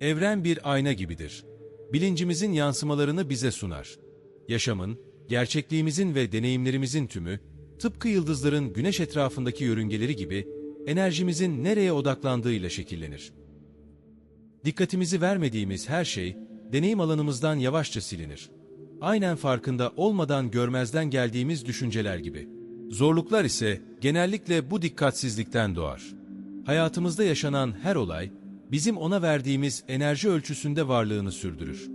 Evren bir ayna gibidir. Bilincimizin yansımalarını bize sunar. Yaşamın, gerçekliğimizin ve deneyimlerimizin tümü, tıpkı yıldızların güneş etrafındaki yörüngeleri gibi, enerjimizin nereye odaklandığıyla şekillenir. Dikkatimizi vermediğimiz her şey, deneyim alanımızdan yavaşça silinir. Aynen farkında olmadan görmezden geldiğimiz düşünceler gibi. Zorluklar ise genellikle bu dikkatsizlikten doğar. Hayatımızda yaşanan her olay, bizim ona verdiğimiz enerji ölçüsünde varlığını sürdürür.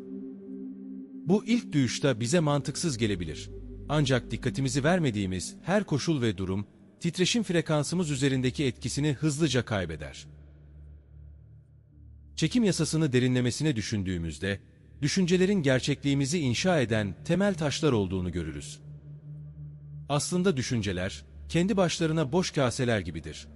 Bu ilk duyuşta bize mantıksız gelebilir. Ancak dikkatimizi vermediğimiz her koşul ve durum, titreşim frekansımız üzerindeki etkisini hızlıca kaybeder. Çekim yasasını derinlemesine düşündüğümüzde, düşüncelerin gerçekliğimizi inşa eden temel taşlar olduğunu görürüz. Aslında düşünceler, kendi başlarına boş kaseler gibidir.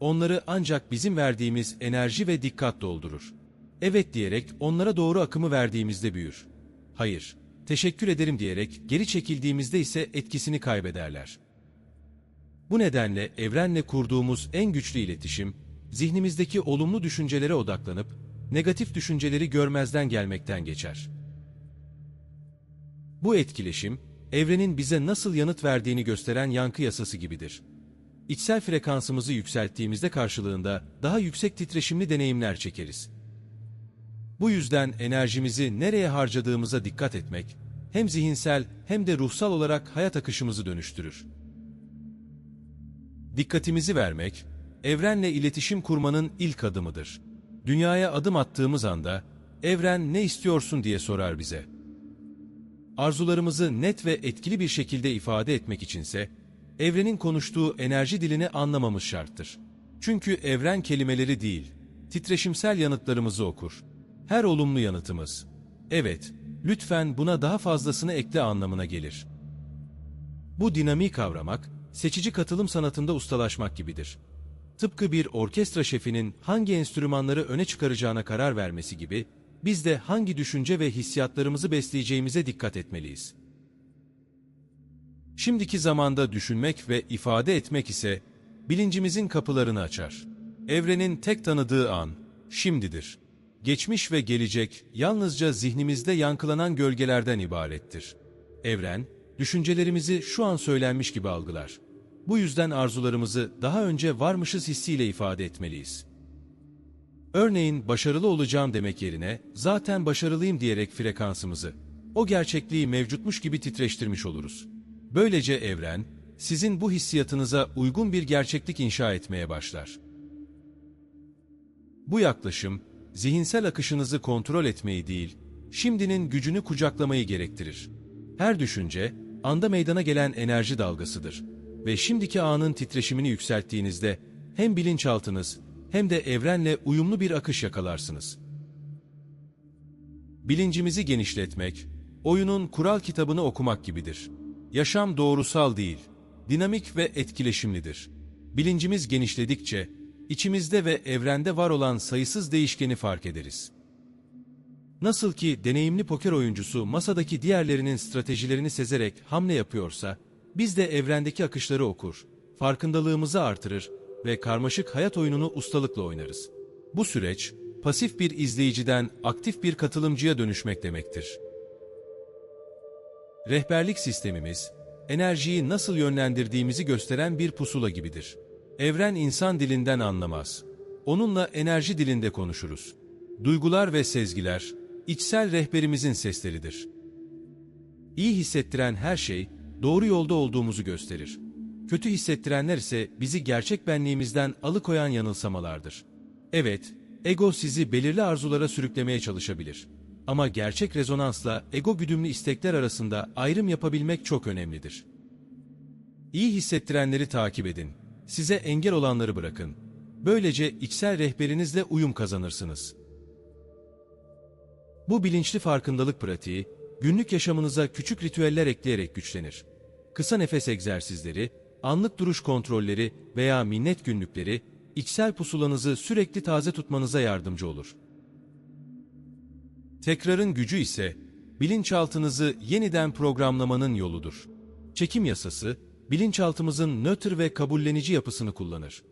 Onları ancak bizim verdiğimiz enerji ve dikkat doldurur. Evet diyerek onlara doğru akımı verdiğimizde büyür. Hayır, teşekkür ederim diyerek geri çekildiğimizde ise etkisini kaybederler. Bu nedenle evrenle kurduğumuz en güçlü iletişim, zihnimizdeki olumlu düşüncelere odaklanıp, negatif düşünceleri görmezden gelmekten geçer. Bu etkileşim, evrenin bize nasıl yanıt verdiğini gösteren yankı yasası gibidir. İçsel frekansımızı yükselttiğimizde karşılığında daha yüksek titreşimli deneyimler çekeriz. Bu yüzden enerjimizi nereye harcadığımıza dikkat etmek, hem zihinsel hem de ruhsal olarak hayat akışımızı dönüştürür. Dikkatimizi vermek, evrenle iletişim kurmanın ilk adımıdır. Dünyaya adım attığımız anda, evren ne istiyorsun diye sorar bize. Arzularımızı net ve etkili bir şekilde ifade etmek içinse, evrenin konuştuğu enerji dilini anlamamız şarttır. Çünkü evren kelimeleri değil, titreşimsel yanıtlarımızı okur. Her olumlu yanıtımız, evet, lütfen buna daha fazlasını ekle anlamına gelir. Bu dinamiği kavramak, seçici katılım sanatında ustalaşmak gibidir. Tıpkı bir orkestra şefinin hangi enstrümanları öne çıkaracağına karar vermesi gibi, biz de hangi düşünce ve hissiyatlarımızı besleyeceğimize dikkat etmeliyiz. Şimdiki zamanda düşünmek ve ifade etmek ise bilincimizin kapılarını açar. Evrenin tek tanıdığı an, şimdidir. Geçmiş ve gelecek yalnızca zihnimizde yankılanan gölgelerden ibarettir. Evren, düşüncelerimizi şu an söylenmiş gibi algılar. Bu yüzden arzularımızı daha önce varmışız hissiyle ifade etmeliyiz. Örneğin başarılı olacağım demek yerine zaten başarılıyım diyerek frekansımızı, o gerçekliği mevcutmuş gibi titreştirmiş oluruz. Böylece evren, sizin bu hissiyatınıza uygun bir gerçeklik inşa etmeye başlar. Bu yaklaşım, zihinsel akışınızı kontrol etmeyi değil, şimdinin gücünü kucaklamayı gerektirir. Her düşünce, anda meydana gelen enerji dalgasıdır ve şimdiki anın titreşimini yükselttiğinizde hem bilinçaltınız hem de evrenle uyumlu bir akış yakalarsınız. Bilincimizi genişletmek, oyunun kural kitabını okumak gibidir. Yaşam doğrusal değil, dinamik ve etkileşimlidir. Bilincimiz genişledikçe, içimizde ve evrende var olan sayısız değişkeni fark ederiz. Nasıl ki deneyimli poker oyuncusu masadaki diğerlerinin stratejilerini sezerek hamle yapıyorsa, biz de evrendeki akışları okur, farkındalığımızı artırır ve karmaşık hayat oyununu ustalıkla oynarız. Bu süreç, pasif bir izleyiciden aktif bir katılımcıya dönüşmek demektir. Rehberlik sistemimiz, enerjiyi nasıl yönlendirdiğimizi gösteren bir pusula gibidir. Evren insan dilinden anlamaz. Onunla enerji dilinde konuşuruz. Duygular ve sezgiler, içsel rehberimizin sesleridir. İyi hissettiren her şey, doğru yolda olduğumuzu gösterir. Kötü hissettirenler ise bizi gerçek benliğimizden alıkoyan yanılsamalardır. Evet, ego sizi belirli arzulara sürüklemeye çalışabilir. Ama gerçek rezonansla ego güdümlü istekler arasında ayrım yapabilmek çok önemlidir. İyi hissettirenleri takip edin. Size engel olanları bırakın. Böylece içsel rehberinizle uyum kazanırsınız. Bu bilinçli farkındalık pratiği, günlük yaşamınıza küçük ritüeller ekleyerek güçlenir. Kısa nefes egzersizleri, anlık duruş kontrolleri veya minnet günlükleri, içsel pusulanızı sürekli taze tutmanıza yardımcı olur. Tekrarın gücü ise, bilinçaltınızı yeniden programlamanın yoludur. Çekim yasası, bilinçaltımızın nötr ve kabullenici yapısını kullanır.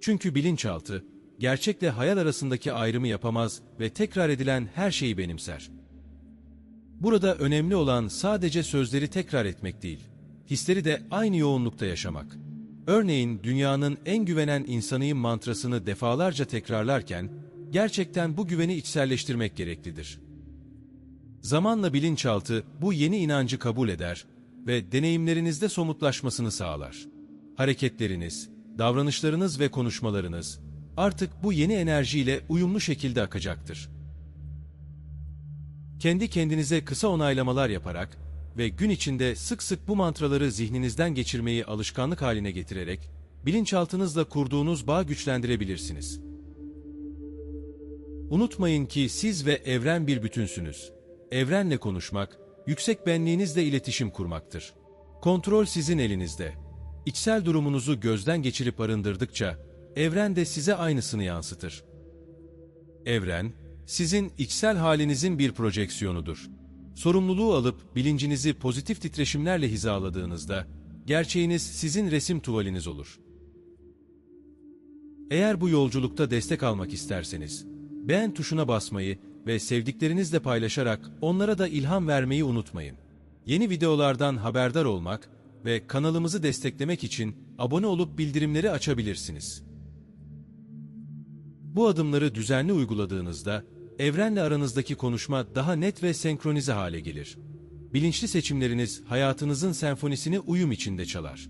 Çünkü bilinçaltı, gerçekle hayal arasındaki ayrımı yapamaz ve tekrar edilen her şeyi benimser. Burada önemli olan sadece sözleri tekrar etmek değil, hisleri de aynı yoğunlukta yaşamak. Örneğin dünyanın en güvenen insanıyım mantrasını defalarca tekrarlarken, gerçekten bu güveni içselleştirmek gereklidir. Zamanla bilinçaltı bu yeni inancı kabul eder ve deneyimlerinizde somutlaşmasını sağlar. Hareketleriniz, davranışlarınız ve konuşmalarınız artık bu yeni enerjiyle uyumlu şekilde akacaktır. Kendi kendinize kısa onaylamalar yaparak ve gün içinde sık sık bu mantraları zihninizden geçirmeyi alışkanlık haline getirerek bilinçaltınızla kurduğunuz bağ güçlendirebilirsiniz. Unutmayın ki siz ve evren bir bütünsünüz. Evrenle konuşmak, yüksek benliğinizle iletişim kurmaktır. Kontrol sizin elinizde. İçsel durumunuzu gözden geçirip arındırdıkça, evren de size aynısını yansıtır. Evren, sizin içsel halinizin bir projeksiyonudur. Sorumluluğu alıp bilincinizi pozitif titreşimlerle hizaladığınızda, gerçeğiniz sizin resim tuvaliniz olur. Eğer bu yolculukta destek almak isterseniz, beğen tuşuna basmayı ve sevdiklerinizle paylaşarak onlara da ilham vermeyi unutmayın. Yeni videolardan haberdar olmak ve kanalımızı desteklemek için abone olup bildirimleri açabilirsiniz. Bu adımları düzenli uyguladığınızda evrenle aranızdaki konuşma daha net ve senkronize hale gelir. Bilinçli seçimleriniz hayatınızın senfonisini uyum içinde çalar.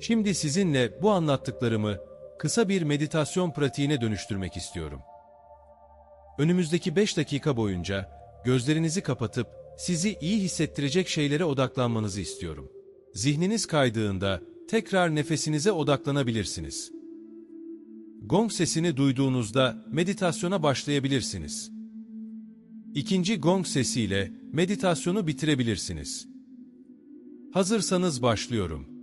Şimdi sizinle bu anlattıklarımı kısa bir meditasyon pratiğine dönüştürmek istiyorum. Önümüzdeki 5 dakika boyunca gözlerinizi kapatıp sizi iyi hissettirecek şeylere odaklanmanızı istiyorum. Zihniniz kaydığında tekrar nefesinize odaklanabilirsiniz. Gong sesini duyduğunuzda meditasyona başlayabilirsiniz. İkinci gong sesiyle meditasyonu bitirebilirsiniz. Hazırsanız başlıyorum.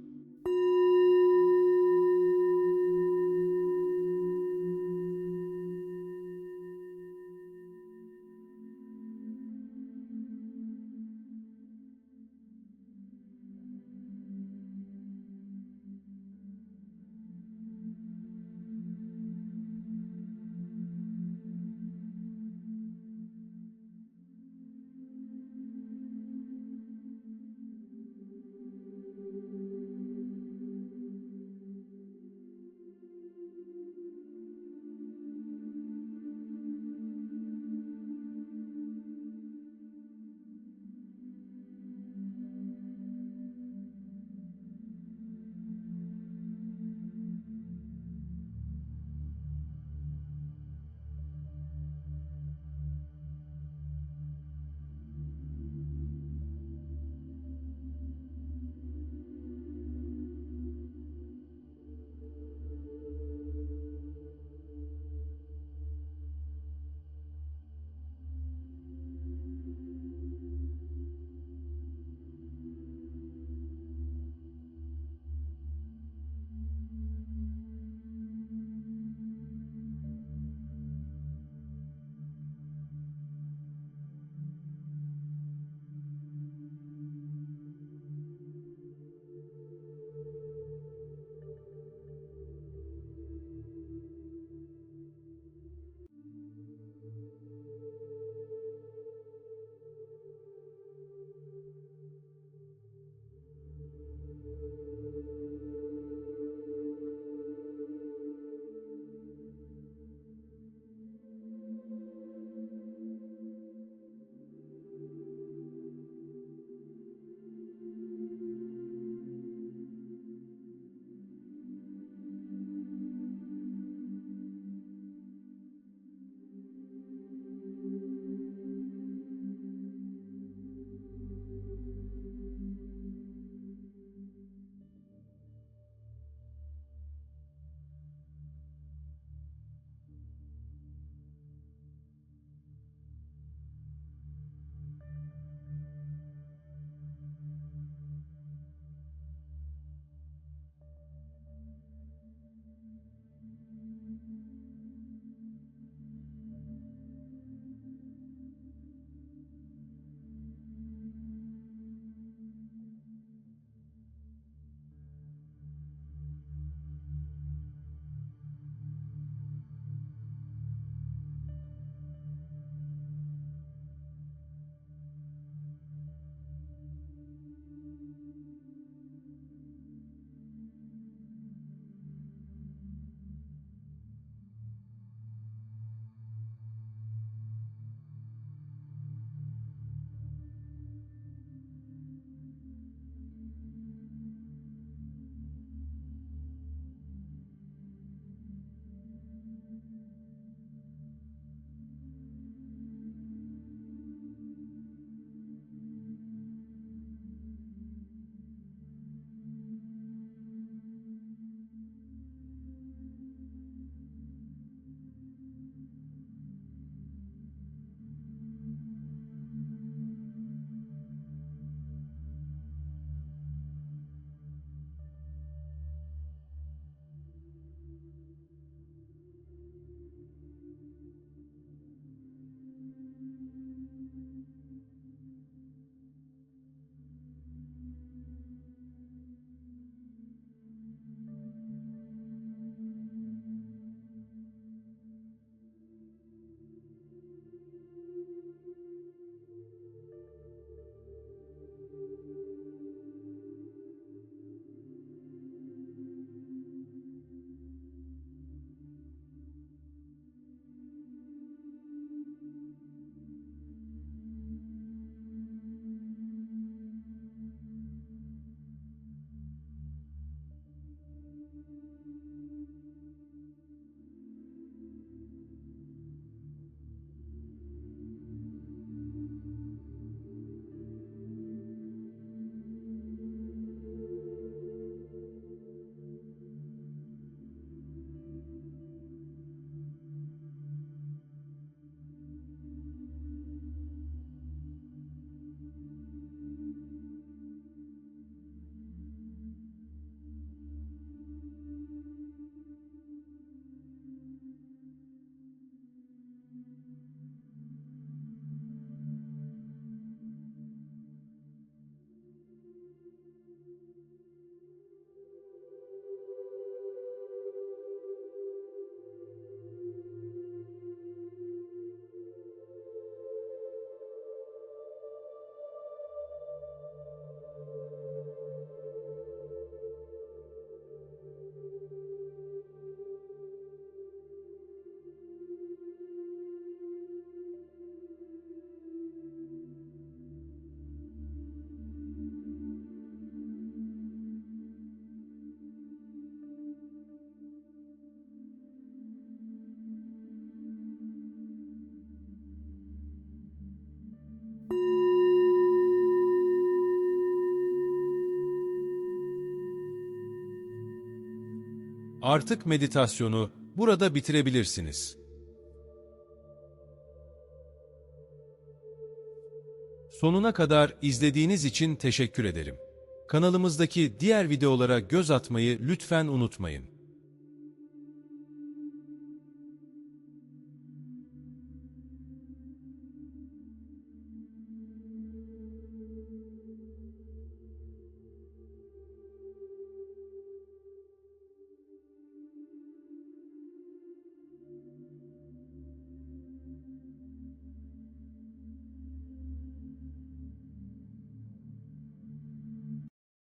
Artık meditasyonu burada bitirebilirsiniz. Sonuna kadar izlediğiniz için teşekkür ederim. Kanalımızdaki diğer videolara göz atmayı lütfen unutmayın.